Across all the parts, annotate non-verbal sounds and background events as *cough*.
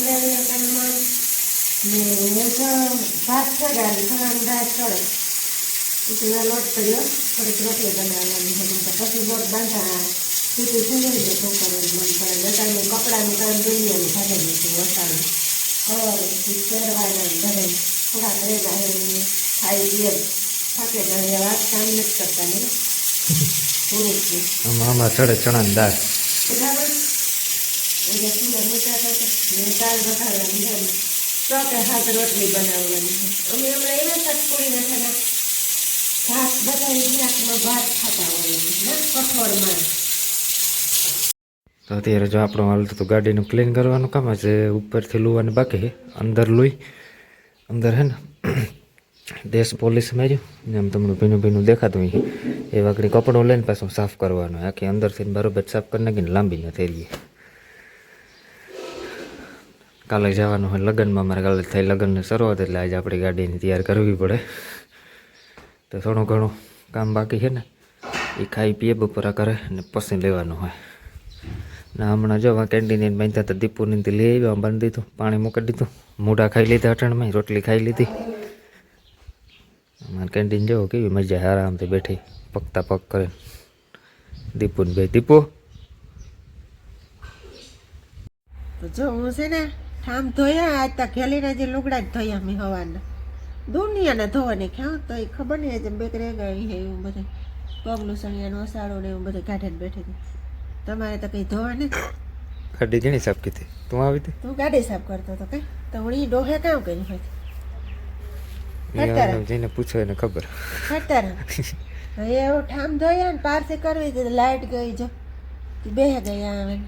ભરી કામમાં ને હું તો ભાત ચડાવી ખાવાનું ભાત ચડે એટલે લોટ કર્યો થોડીક રોટલી બનાવવાની હતી તો પછી લોટ બાંધા સીટી સુંદરી તો છોકરો મન પડે બધાને કપડાનું કામ દુનિયાનું ભાગે દીધું વસાડું ખબર પહેરવાના ઘરે થોડાક રેગા હે ખાઈ પીએ થાકે જાય વાત કામ નથી કરતા ને પૂરું છે આમાં આમાં ચડે ચણાની દાળ. એટલે સુંદર મૂકાતા હતા તો અત્યારે જો આપણો હાલ તો ગાડીનું ક્લીન કરવાનું કામ છે ઉપરથી લુવાનું બાકી અંદર લુઈ. અંદર હે ને *clears throat* દેશ પોલીસ માર્યું. એમ તમને ભીનું ભીનું દેખાતું હોય. એ વાકડી કપડું લઈને પાછું સાફ કરવાનું. આખી અંદરથી બરોબર સાફ કરી નાખીને લાંબી ન થઈ ગઈ કાલે જવાનું હોય લગ્નમાં, મારે કાલે થઈ લગ્નની શરૂઆત એટલે આજે આપણી ગાડીને તૈયાર કરવી પડે. તો થોડું ઘણું કામ બાકી છે ને, એ ખાઈ પીએ બપોરા કરે અને પછી લેવાનું હોય. ને હમણાં જો કેન્ટીન બાંધતા હતા, દીપુની લઈ આવ્યો, બાંધી દીધું, પાણી મૂકી દીધું. મૂઢા ખાઈ લીધા અટાણમાં રોટલી ખાઈ લીધી. અમારે કેન્ટીન જેવો, કેવી મજા આરામથી બેઠી પકતા પગ કરે દીપુને ભાઈ દીપુ. તો જો, હું છે ને ઠામ ધોયા આજ તક ઘેલીના જે લુગડા જ ધોયા મેં હવાના દુનિયાના ધોવાની ક્યાં? તો એ ખબર નહીં આજે બેક રહી ગઈ હે એવું બધું. પગલું સણિયાનો અસાડો ને એવું બધું કાઢે બેઠી હતી. તમારે તો કંઈ ધોવા નથી? ગાડી જેની સાફ કીધી. તું આવી હતી? તું ગાડી સાફ કરતો હતો કઈ? તો હું ઈ ડોહે કામ એ આને જઈને પૂછો એને ખબર. ખતર *laughs* હવે એવું ઠામ ધોયા ને પારસે કરવી હતી લાઇટ ગઈ જો. તે બે ગયા આવે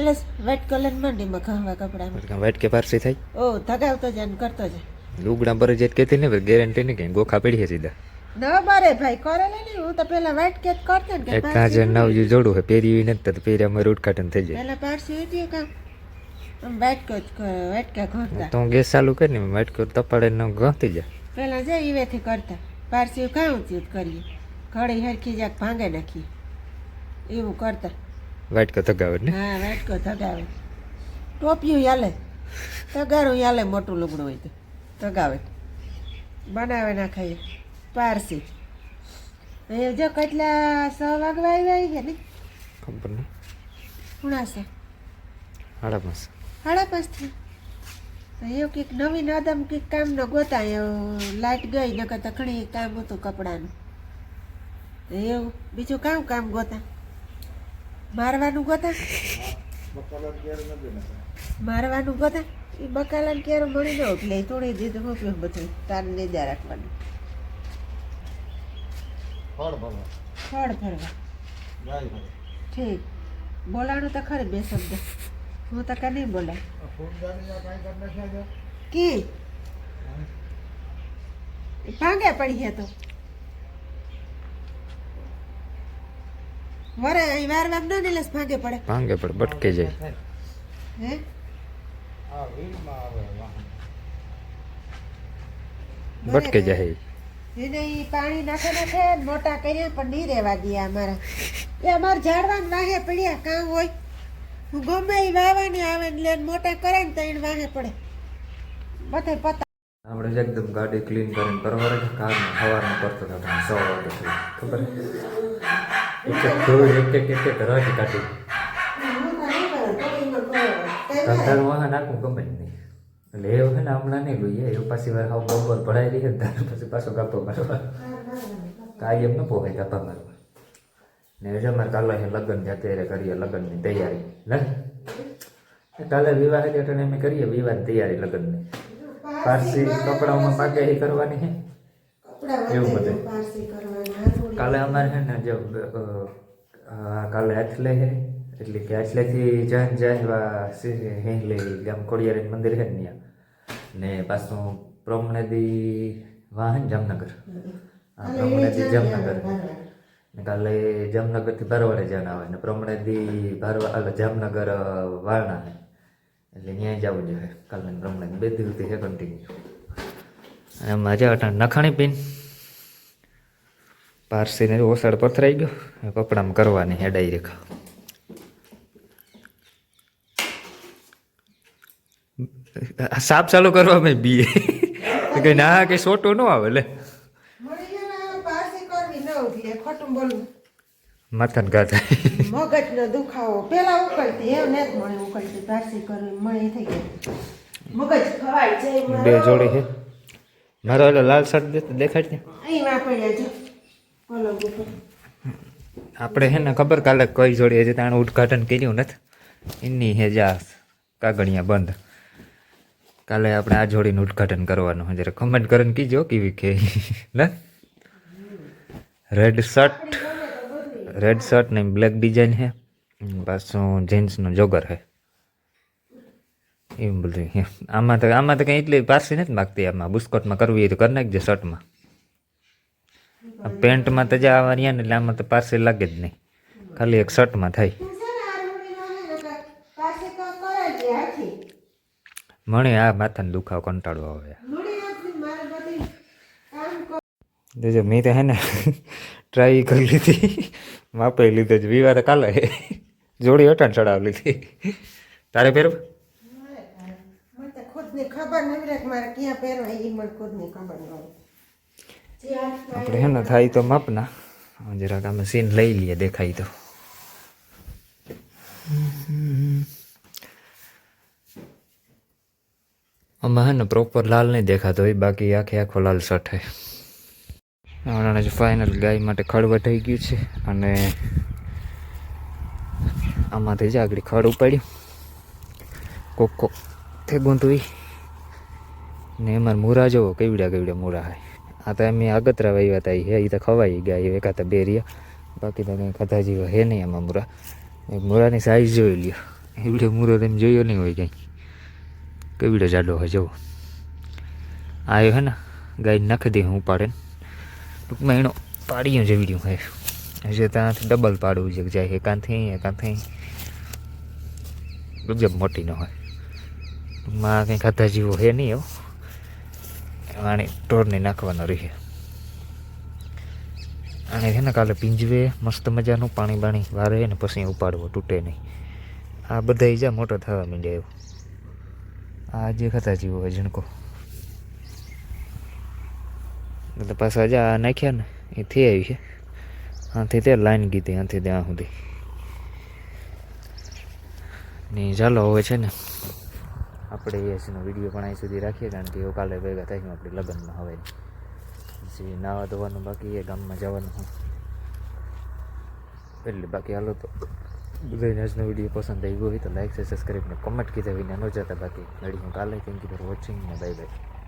એટલે વેટ કલર મંડીમાં ખાવા કપડામાં. વેટ કે પારસી થાય? ઓ ધગાવતો જાય ને કરતો જાય. લુગડા પર જેત કેતી ને ગેરંટી ને કે ગોખા પડી છે સીધા. ન મારે ભાઈ કરેલે નહીં હું તો પેલા વ્હાઈટ કેટ કરતો ને કે એક કાજે નવ જે જોડું હોય પહેરી નથી તો પહેર્યા અમારે કાટન થઈ જાય. પેલા પારસી હતી કામ. તો ગેસ ચાલુ કરીને વાઇટ કર તપાડે ન ગંતી જા પેલા જે ઈવેથી કરતા. પારસી કાં ઊંચી કરીએ. ઘડી હરખી જાક ભાંગે નાખીએ. એવું કરતા. વાઇટ કો તગાવે ને? હા વાટકો તગાવે ટોપિયું યાલે તગારું યાલે મોટું લુગડું હોય તો. તગાવે બનાવે ના ખાઈએ. પારસી. એ જો કેટલા સો વાગવા આવ્યા છે ને ખબર નહીં. ઉણાસે. સાડા પાંચ. સાડા એવું કંઈક નવીન નાદમ કંઈક કામનો ગોતા લાઇટ ગઈ નકર તો ઘણી કામ હતું કપડાનું. એવું બીજું કામ કામ ગોતા. મારવાનું ગોતા? મારવાનું ગોતા? એ બકાલાને ક્યારે મળી ન એટલે તોડી દીધું મૂક્યું બધું તાર નીદા રાખવાનું. ફળ ફરવા ઠીક. બોલાણું તો ખરે બે શબ્દ. હું તો કાંઈ નહીં બોલાય. કી? એ ભાંગે પડી હે તો. વરે અહીં વાર વામ ના નીલેશ ભાંગે પડે. ભાંગે પડે બટકે જાય. હે? બટકે જાય. એને ઈ પાણી નાખે નાખે મોટા કર્યા પણ નહીં રહેવા દે અમારે એ અમારે ઝાડવાને વાહે પડ્યા કામ હોય? હું ગમે એ વાવાની આવે ને લેન મોટા કરે ને તો એને વાહે પડે. બધે પતા આપણે એકદમ ગાડી ક્લીન કરીને પરવારે કારમાં સવારમાં કરતો હતો આપણે સો વાગે ખબર? એક એક ધોઈ એક એક એક એક રજ કાઢી. કંટાળું વાહન આખું ગમે નહીં. એટલે એવું છે ને હમણાં નહીં લઈએ એવું પાછી વાર બરોબર ભરાયેલી છે ને પછી પાછો કાપો મારવા. કાયમ ન પોહાય કાપા મારવા ને હજુ અમારે કાલે લગ્ન છે અત્યારે કરીએ લગ્નની તૈયારી. ને? કાલે વિવાહ એટલે અમે કરીએ વિવાહની તૈયારી લગ્નની. પારસી કપડાઓમાં પાકે કરવાની છે? એવું બધું. કાલે અમારે છે ને જો કાલે આથલે છે એટલે કે આથલેથી જાન જાય હેંગલે ગામ ખોડિયારી મંદિર છે ને ને પાછું પ્રમણેદી વાહન જામનગર. હા પ્રમણેદી જામનગર. ને કાલે જામનગરથી બારવાડે જાન આવે ને પ્રમણેદી ભારવા એટલે જામનગર વારણા એટલે ત્યાં જવું જોઈએ. કાલે પ્રમણે બે દિવસથી છે કન્ટિન્યુ અને મજા અટા નખાણી પીન? પારસીને ઓસાડ પથરાઈ ગયો કપડામાં કરવાની હે ડાયરેક્ટ સાપ ચાલુ કરવા મેં બીએ. કઈ ના, કઈ સોટો ન આવે લે. માથા ને પાછી મગજ ન દુખાવો પેલા ઉકળતી એમ ને મળે ઉકળતી પારસી કરવી મળી થઈ ગઈ મગજ ખવાય જાય બે જોડી છે. મારો એટલે લાલ શર્ટ દેખાડ ને અહીં વાપર્યા જો આપણે હે ને ખબર કાલે કઈ જોડી હજી તાણે ઉદઘાટન કર્યું નથી? એની હે જા કાગળિયા બંધ. કાલે આપણે આ જોડીનું ઉદઘાટન કરવાનું જ્યારે કમેન્ટ કરીને કીજો કેવી કે. ને રેડ શર્ટ રેડ શર્ટ ને બ્લેક ડિઝાઇન છે પાછું જીન્સનો જોગર છે એમ બધું છે આમાં તો આમાં તો કંઈ એટલી પારસી નથી માગતી આમાં. બુસ્કોટમાં કરવી હોય તો કરી નાખજે શર્ટમાં પેન્ટમાં તો જા આવવાની ને, એટલે આમાં તો પાર્સલ લાગે જ નહીં. ખાલી એક શર્ટમાં થાય. મને આ માથાને દુખાવો કંટાળો આવે. જોજો, મેં તો હે ને *laughs* ટ્રાય કરી લીધી. માપે લીધો જ. વિવારે કાલે જોડી હટાણ ચડાવી લીધી. તારે પહેરવ? ખબર નહીં મારે ક્યાં પહેરવા એ મને ખુદની ખબર ન આપણે હે ને થાય તો માપના. જરાક આમાં સીન લઈ લઈએ, દેખાય તો. આમાં હે ને પ્રોપર લાલ નહીં દેખાતો હોય, બાકી આખે આખો લાલ હે. હમણાં ફાઇનલ ગાય માટે ખડ થઈ ગયું છે, અને આમાંથી જ આગળ ખડ ઉપાડ્યું. કોક કોક તે ગુંતવી ને એમાં મૂરા જોવો કેવડા કેવડા મૂરા હોય આ તો એમ અગતરા વાવ્યા હતા હે એ તો ખવાઈ ગયા એકાતા બે રહ્યા. બાકી તો કંઈ ખાધા જેવા હે નહીં એમાં મૂરા. એ મૂરાની સાઈઝ જોઈ લ્યો. એવડે મૂરો તેમ જોયો નહીં હોય કંઈ કેવડો જાડો હોય જવો આવ્યો હે ને ગાય નાખી દે હું પાડે ટૂંકમાં એનો પાડીયો જેવડ્યું હે હજી ત્યાંથી ડબલ પાડવું છે જાય એકાંથી એકાંથી ગજબ મોટી ન હોય. ટૂંકમાં કંઈ ખાધા જેવો હે નહીં એવો આને ટોરને નાખવાનો રહે. આને છે ને કાલે પીંજવે, મસ્ત મજાનું પાણી બાણી વારે ને પછી ઉપાડવો, તૂટે નહીં. આ બધા જા મોટો થવા માંડ્યા એવું. આ જે ખાતા જીવો હોય ઝીણકો પાછા જા આ નાખ્યા ને, એ થઈ આવી છે આથી તે લાઈન કીધી આથી ત્યાં સુધી. ને ચાલો હવે છે ને આપણે એસનો વીડિયો પણ અહીં સુધી રાખીએ કારણ કે એવું કાલે ભેગા થાય આપણે લગ્નમાં હવે. પછી નાવા ધોવાનું બાકી એ ગામમાં જવાનું હું એટલે બાકી હાલો તો. બધાને આજનો વીડિયો પસંદ આવ્યો હોય તો લાઈક છે સબસ્ક્રાઈબ ને કોમેન્ટ કીધા વિના ન જતા બાકી. મળી હું કાલે. થેન્ક યુ ફોર વોચિંગ ને બાય બાય